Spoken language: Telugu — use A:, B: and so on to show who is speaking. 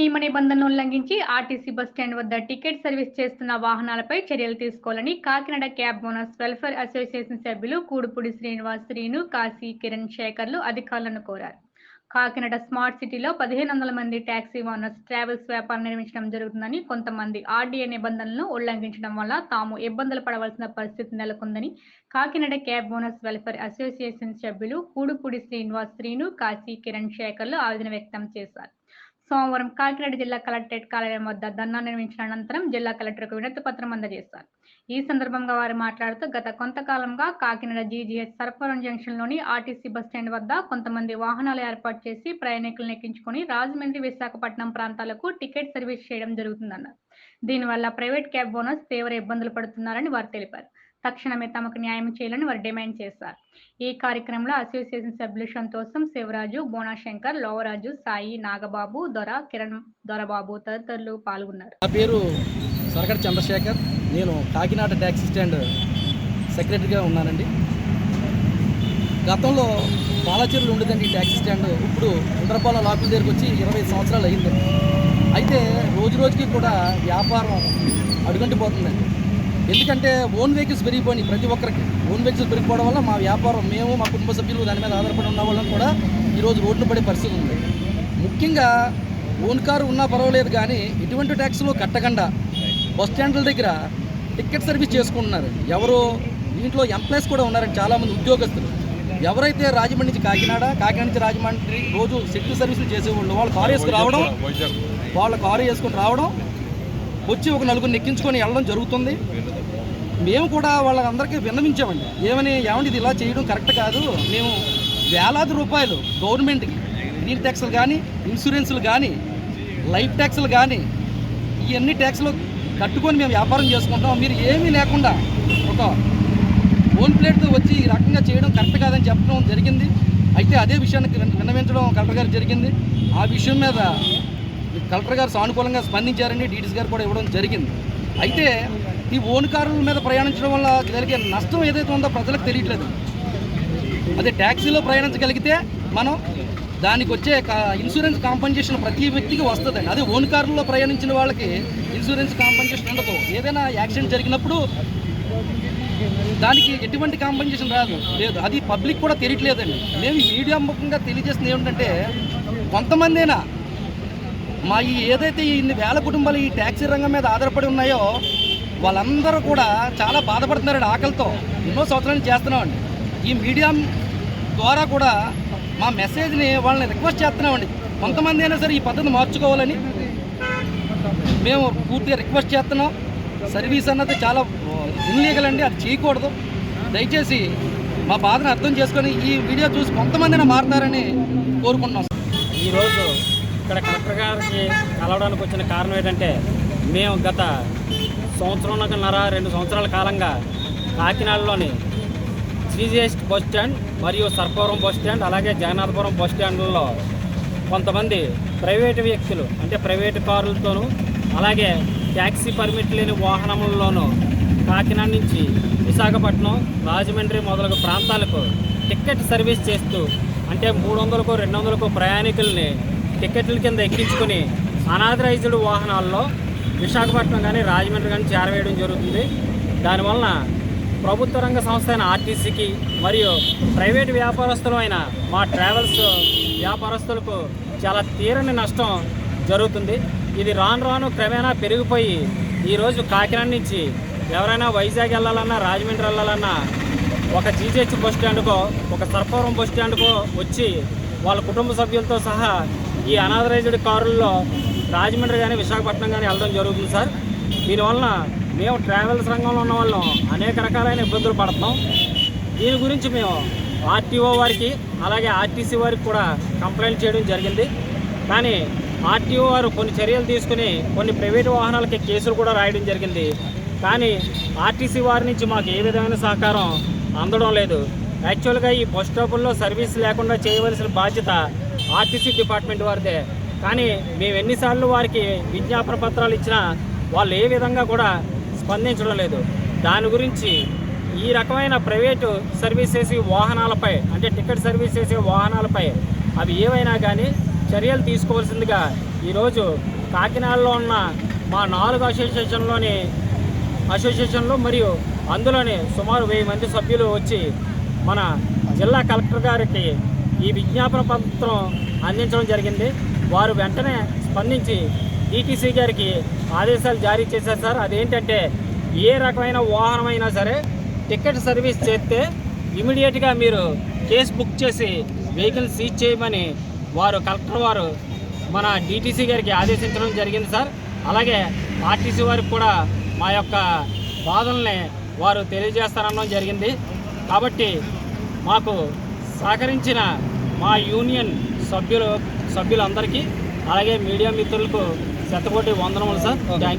A: నియమ నిబంధనలు ఉల్లంఘించి ఆర్టీసీ బస్ స్టాండ్ వద్ద టికెట్ సర్వీస్ చేస్తున్న వాహనాలపై చర్యలు తీసుకోవాలని Kakinada cab owners welfare association సభ్యులు కూడుపూడి శ్రీనివాస్ శ్రీను కాశీ కిరణ్ శేఖర్లు అధికారులను కోరారు. కాకినాడ స్మార్ట్ సిటీలో పదిహేను వందల మంది ట్యాక్సీ ఓనర్స్ ట్రావెల్స్ వ్యాపారం నిర్మించడం జరుగుతుందని కొంతమంది ఆర్డీఏ నిబంధనలను ఉల్లంఘించడం వల్ల తాము ఇబ్బందులు పడవలసిన పరిస్థితి నెలకొందని Kakinada cab owners welfare association సభ్యులు కూడుపూడి శ్రీనివాస్ శ్రీను కాశీ కిరణ్ శేఖర్లు ఆవేదన వ్యక్తం చేశారు. సోమవారం కాకినాడ జిల్లా కలెక్టరేట్ కార్యాలయం వద్ద ధర్నా నిర్వహించిన అనంతరం జిల్లా కలెక్టర్కు వినతి పత్రం అందజేశారు. ఈ సందర్భంగా వారు మాట్లాడుతూ గత కొంతకాలంగా కాకినాడ జీజీహెచ్ సర్పవరం జంక్షన్లోని ఆర్టీసీ బస్ స్టాండ్ వద్ద కొంతమంది వాహనాలు ఏర్పాటు చేసి ప్రయాణికులను ఎక్కించుకొని రాజమండ్రి విశాఖపట్నం ప్రాంతాలకు టికెట్ సర్వీస్ చేయడం జరుగుతుందన్నారు. దీనివల్ల ప్రైవేట్ క్యాబ్ ఓనర్స్ తీవ్ర ఇబ్బందులు పడుతున్నారని వారు తెలిపారు. తక్షణమే తమకు న్యాయం చేయాలని వారు డిమాండ్ చేశారు. ఈ కార్యక్రమంలో అసోసియేషన్ సభ్యులు సంతోషం శివరాజు బోనాశంకర్ లోవరాజు సాయి నాగబాబు దొర కిరణ్ దొరబాబు తదితరులు పాల్గొన్నారు.
B: నా పేరు సరకటి చంద్రశేఖర్. నేను కాకినాడ ట్యాక్సీ స్టాండ్ సెక్రటరీగా ఉన్నానండి. గతంలో బాలాచీరులు ఉండేదండి ఈ ట్యాక్సీ స్టాండ్. ఇప్పుడు ఇంద్రపాల లాకుల దగ్గరికి వచ్చి ఇరవై సంవత్సరాలు అయింది. అయితే రోజు రోజుకి కూడా వ్యాపారం అడుగంటిపోతుందండి. ఎందుకంటే ఓన్ వెహికల్స్ పెరిగిపోయినాయి ప్రతి ఒక్కరికి. ఓన్ వెహికల్స్ పెరిగిపోవడం వల్ల మా వ్యాపారం మేము మా కుటుంబ సభ్యులు దాని మీద ఆధారపడి ఉన్న వాళ్ళం కూడా ఈరోజు రోడ్లు పడే పరిస్థితి ఉంది. ముఖ్యంగా ఓన్ కారు ఉన్నా పర్వాలేదు కానీ ఇటువంటి ట్యాక్స్లో కట్టకుండా బస్ స్టాండ్ల దగ్గర టికెట్ సర్వీస్ చేసుకుంటున్నారు. ఎవరు దీంట్లో ఎంప్లాయీస్ కూడా ఉన్నారండి చాలామంది ఉద్యోగస్తులు. ఎవరైతే రాజమండ్రి నుంచి కాకినాడ కాకినాడ నుంచి రాజమండ్రి రోజు సెటిల్ సర్వీసులు చేసేవాళ్ళు వాళ్ళు కారు వేసుకుని రావడం వాళ్ళ కారు వేసుకొని రావడం వచ్చి ఒక నలుగురిని ఎక్కించుకొని వెళ్ళడం జరుగుతుంది. మేము కూడా వాళ్ళందరికీ విన్నవించామండి. ఏమని ఏమండి ఇది ఇలా చేయడం కరెక్ట్ కాదు. మేము వేలాది రూపాయలు గవర్నమెంట్కి గ్రీన్ ట్యాక్స్లు కానీ ఇన్సూరెన్స్లు కానీ లైఫ్ ట్యాక్స్లు కానీ ఇవన్నీ ట్యాక్స్లు కట్టుకొని మేము వ్యాపారం చేసుకుంటాం మీరు ఏమీ లేకుండా ఒక ఓన్ ప్లేట్తో వచ్చి ఈ రకంగా చేయడం కరెక్ట్ కాదని చెప్పడం జరిగింది. అయితే అదే విషయానికి విన్నవించడం కలెక్టర్ గారు జరిగింది. ఆ విషయం మీద కలెక్టర్ గారు సానుకూలంగా స్పందించారని డీటీసీ గారు కూడా ఇవ్వడం జరిగింది. అయితే ఈ ఓన్ కారుల మీద ప్రయాణించడం వల్ల జరిగే నష్టం ఏదైతే ఉందో ప్రజలకు తెలియట్లేదు. అదే ట్యాక్సీలో ప్రయాణించగలిగితే మనం దానికి వచ్చే కా- ఇన్సూరెన్స్ కాంపన్సేషన్ ప్రతి వ్యక్తికి వస్తుందండి. అదే ఓన్ కారులో ప్రయాణించిన వాళ్ళకి ఇన్సూరెన్స్ కాంపన్సేషన్ ఉండదు. ఏదైనా యాక్సిడెంట్ జరిగినప్పుడు దానికి ఎటువంటి కాంపన్సేషన్ రాదు. లేదు అది పబ్లిక్ కూడా తెలియట్లేదండి. మేము మీడియా ముఖంగా తెలియజేస్తుంది ఏమిటంటే కొంతమందేనా మా ఈ ఏదైతే ఈ ఇన్ని వేల కుటుంబాలు ఈ ట్యాక్సీ రంగం మీద ఆధారపడి ఉన్నాయో వాళ్ళందరూ కూడా చాలా బాధపడుతున్నారండి ఆకలితో. ఎన్నో సంవత్సరాలు చేస్తున్నామండి. ఈ మీడియా ద్వారా కూడా మా మెసేజ్ని వాళ్ళని రిక్వెస్ట్ చేస్తున్నామండి. కొంతమంది అయినా సరే ఈ పద్ధతి మార్చుకోవాలని మేము పూర్తిగా రిక్వెస్ట్ చేస్తున్నాం. సర్వీస్ అన్నది చాలా ఇన్లీగల్ అండి అది చేయకూడదు. దయచేసి మా బాధను అర్థం చేసుకొని ఈ వీడియో చూసి కొంతమందిని మారుతారని కోరుకుంటున్నాం.
C: ఈరోజు ఇక్కడ కలెక్టర్ గారికి కలవడానికి వచ్చిన కారణం ఏంటంటే మేము గత సంవత్సరంన్నర రెండు సంవత్సరాల కాలంగా కాకినాడలోని శ్రీజేస్ట్ బస్ స్టాండ్ మరియు సర్పవరం బస్ స్టాండ్ అలాగే జగన్నాథపురం బస్ స్టాండ్లలో కొంతమంది ప్రైవేటు వ్యక్తులు అంటే ప్రైవేటు కారులతోనూ అలాగే ట్యాక్సీ పర్మిట్ లేని వాహనములలోనూ కాకినాడ నుంచి విశాఖపట్నం రాజమండ్రి మొదలగు ప్రాంతాలకు టికెట్ సర్వీస్ చేస్తూ అంటే మూడు వందలకు రెండు వందలకు ప్రయాణికుల్ని టికెట్ల కింద ఎక్కించుకొని అనాథరైజ్డ్ వాహనాల్లో విశాఖపట్నం కానీ రాజమండ్రి కానీ చేరవేయడం జరుగుతుంది. దానివలన ప్రభుత్వ రంగ సంస్థ అయిన ఆర్టీసీకి మరియు ప్రైవేటు వ్యాపారస్తులమైన మా ట్రావెల్స్ వ్యాపారస్తులకు చాలా తీరని నష్టం జరుగుతుంది. ఇది రాను రాను క్రమేణా పెరిగిపోయి ఈరోజు కాకినాడ నుంచి ఎవరైనా వైజాగ్ వెళ్ళాలన్నా రాజమండ్రి వెళ్ళాలన్నా ఒక జీజేహెచ్ బస్ స్టాండ్కో ఒక సర్పవరం బస్ స్టాండ్కో వచ్చి వాళ్ళ కుటుంబ సభ్యులతో సహా ఈ అనాథరైజ్డ్ కారుల్లో రాజమండ్రి కానీ విశాఖపట్నం కానీ వెళ్ళడం జరుగుతుంది సార్. దీనివలన మేము ట్రావెల్స్ రంగంలో ఉన్న వాళ్ళం. అనేక రకాలైన ఇబ్బందులు పడుతున్నాం. దీని గురించి మేము ఆర్టీఓ వారికి అలాగే ఆర్టీసీ వారికి కూడా కంప్లైంట్ చేయడం జరిగింది. కానీ ఆర్టీఓ వారు కొన్ని చర్యలు తీసుకుని కొన్ని ప్రైవేటు వాహనాలకి కేసులు కూడా రాయడం జరిగింది. కానీ ఆర్టీసీ వారి నుంచి మాకు ఏ విధమైన సహకారం అందడం లేదు. యాక్చువల్గా ఈ బస్ స్టాపుల్లో సర్వీస్ లేకుండా చేయవలసిన బాధ్యత ఆర్టీసీ డిపార్ట్మెంట్ వారిదే. కానీ మేము ఎన్నిసార్లు వారికి విజ్ఞాపన పత్రాలు ఇచ్చినా వాళ్ళు ఏ విధంగా కూడా స్పందించడం లేదు. దాని గురించి ఈ రకమైన ప్రైవేటు సర్వీస్ చేసే వాహనాలపై అంటే టికెట్ సర్వీస్ చేసే వాహనాలపై అవి ఏవైనా కానీ చర్యలు తీసుకోవాల్సిందిగా ఈరోజు కాకినాడలో ఉన్న మా నాలుగు అసోసియేషన్లోని అసోసియేషన్లు మరియు అందులోని సుమారు వెయ్యి మంది సభ్యులు వచ్చి మన జిల్లా కలెక్టర్ గారికి ఈ విజ్ఞాపన పత్రం అందించడం జరిగింది. వారు వెంటనే స్పందించి ఈటీసీ గారికి ఆదేశాలు జారీ చేశారు సార్. అదేంటంటే ఏ రకమైన వాహనమైనా సరే టికెట్ సర్వీస్ చేస్తే ఇమీడియట్గా మీరు కేసు బుక్ చేసి వెహికల్ సీజ్ చేయమని వారు కలెక్టర్ వారు మన డిటీసీ గారికి ఆదేశించడం జరిగింది సార్. అలాగే ఆర్టీసీ వారికి కూడా మా యొక్క బాధల్ని వారు తెలియజేస్తారనడం జరిగింది. కాబట్టి మాకు సహకరించిన మా యూనియన్ సభ్యులు సభ్యులందరికీ అలాగే మీడియా మిత్రులకు శతకోటి వందనములు సార్. థ్యాంక్